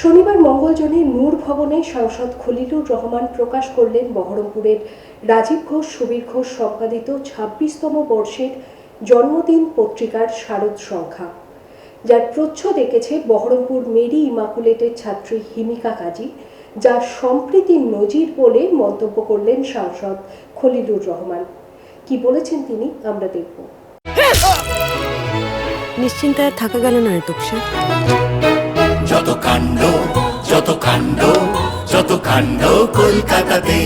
শনিবার মঙ্গলজনে নূর ভবনে সাংসদ খলিলুর রহমান প্রকাশ করলেন বহরমপুরের রাজীব ঘোষ, সুবীর ঘোষ সম্পাদিত ছাব্বিশতম বর্ষের জন্মদিন পত্রিকার শারদ সংখ্যা। যার প্রচ্ছদ এঁকেছে বহরমপুর মেরি ইমাকুলেটের ছাত্রী হিমিকা কাজী, যা সম্প্রীতির নজির বলে মন্তব্য করলেন সাংসদ খলিলুর রহমান। কি বলেছেন তিনি, আমরা দেখব। নিশ্চিন্তায় থাকা গেল না যত কাণ্ড যত কাণ্ড যত কাণ্ড কলকাতাতে।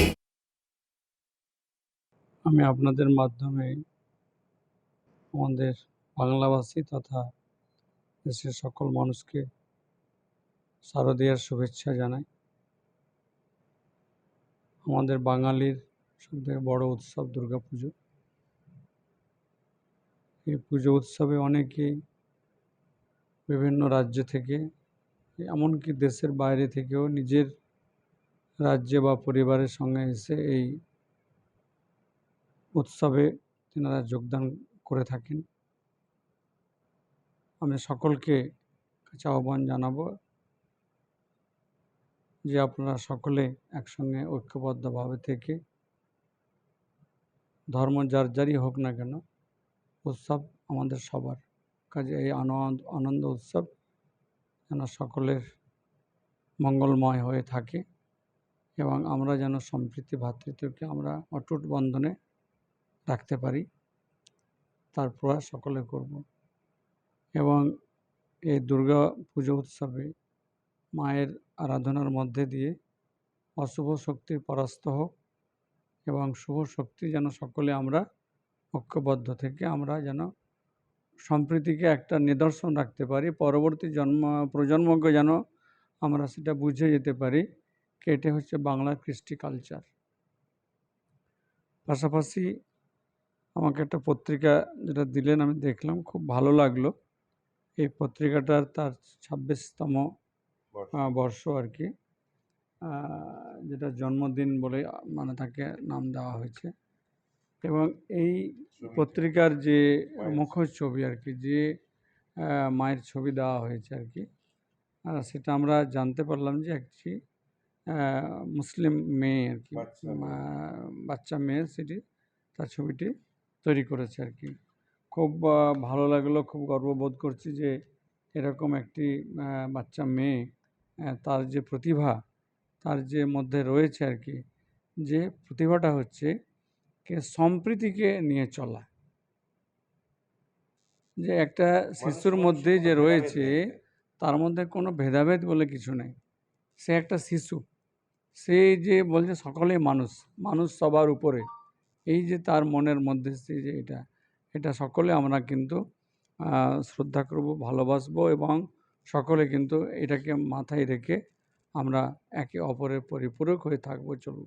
আমি আপনাদের মাধ্যমে আমাদের বাংলাভাষী তথা দেশের সকল মানুষকে শারদীয়ার শুভেচ্ছা জানাই। আমাদের বাঙালির সবথেকে বড় উৎসব দুর্গাপুজো। এই পুজো উৎসবে অনেকেই বিভিন্ন রাজ্য থেকে এমনকি দেশের বাইরে থেকেও নিজের রাজ্যে বা পরিবারের সঙ্গে এসে এই উৎসবে তেনারা যোগদান করে থাকেন। আমি সকলকে কাছে আহ্বান জানাব যে আপনারা সকলে একসঙ্গে ঐক্যবদ্ধভাবে থেকে ধর্ম যার যারই হোক না কেন, উৎসব আমাদের সবার। কাজে এই আনন্দ আনন্দ উৎসব যেন সকলের মঙ্গলময় হয়ে থাকে এবং আমরা যেন সম্প্রীতি ভ্রাতৃত্বকে আমরা অটুট বন্ধনে রাখতে পারি, তার প্রয়াস সকলে করব। এবং এই দুর্গা পুজো উৎসবে মায়ের আরাধনার মধ্যে দিয়ে অশুভ শক্তি পরাস্ত হোক এবং শুভ শক্তি যেন সকলে আমরা ঐক্যবদ্ধ থেকে আমরা যেন সম্প্রীতিকে একটা নিদর্শন রাখতে পারি পরবর্তী জন্ম প্রজন্মকে যেন আমরা সেটা বুঝে যেতে পারি কি এটা হচ্ছে বাংলার কৃষ্টি কালচার পাশাপাশি আমাকে একটা পত্রিকা যেটা দিলেন আমি দেখলাম খুব ভালো লাগল। এই পত্রিকাটার তার ছাব্বিশতম বর্ষ। আর কি। যেটা জন্মদিন বলে মানে তাকে নাম দেওয়া হয়েছে। এবং এই পত্রিকার যে মুখোশ ছবি আর কি যে মায়ের ছবি দেওয়া হয়েছে আর কি সেটা আমরা জানতে পারলাম যে একটি মুসলিম মেয়ে আর কি বাচ্চা মেয়ে। সেটি তার ছবিটি তৈরি করেছে আর কি। খুব ভালো লাগল খুব গর্ববোধ করছি যে এরকম একটি বাচ্চা মেয়ে তার যে প্রতিভা তার যে মধ্যে রয়েছে আর কি যে প্রতিভাটা হচ্ছে সম্প্রীতিকে নিয়ে চলা। যে একটা শিশুর মধ্যে যে রয়েছে তার মধ্যে কোনো ভেদাভেদ বলে কিছু নেই। সে একটা শিশু। সে যে বলছে সকলেই মানুষ মানুষ সবার উপরে। এই যে তার মনের মধ্যে সে যে এটা এটা সকলে আমরা কিন্তু শ্রদ্ধা করব ভালোবাসবো এবং সকলে কিন্তু এটাকে মাথায় রেখে আমরা একে অপরের পরিপূরক হয়ে থাকব চলব।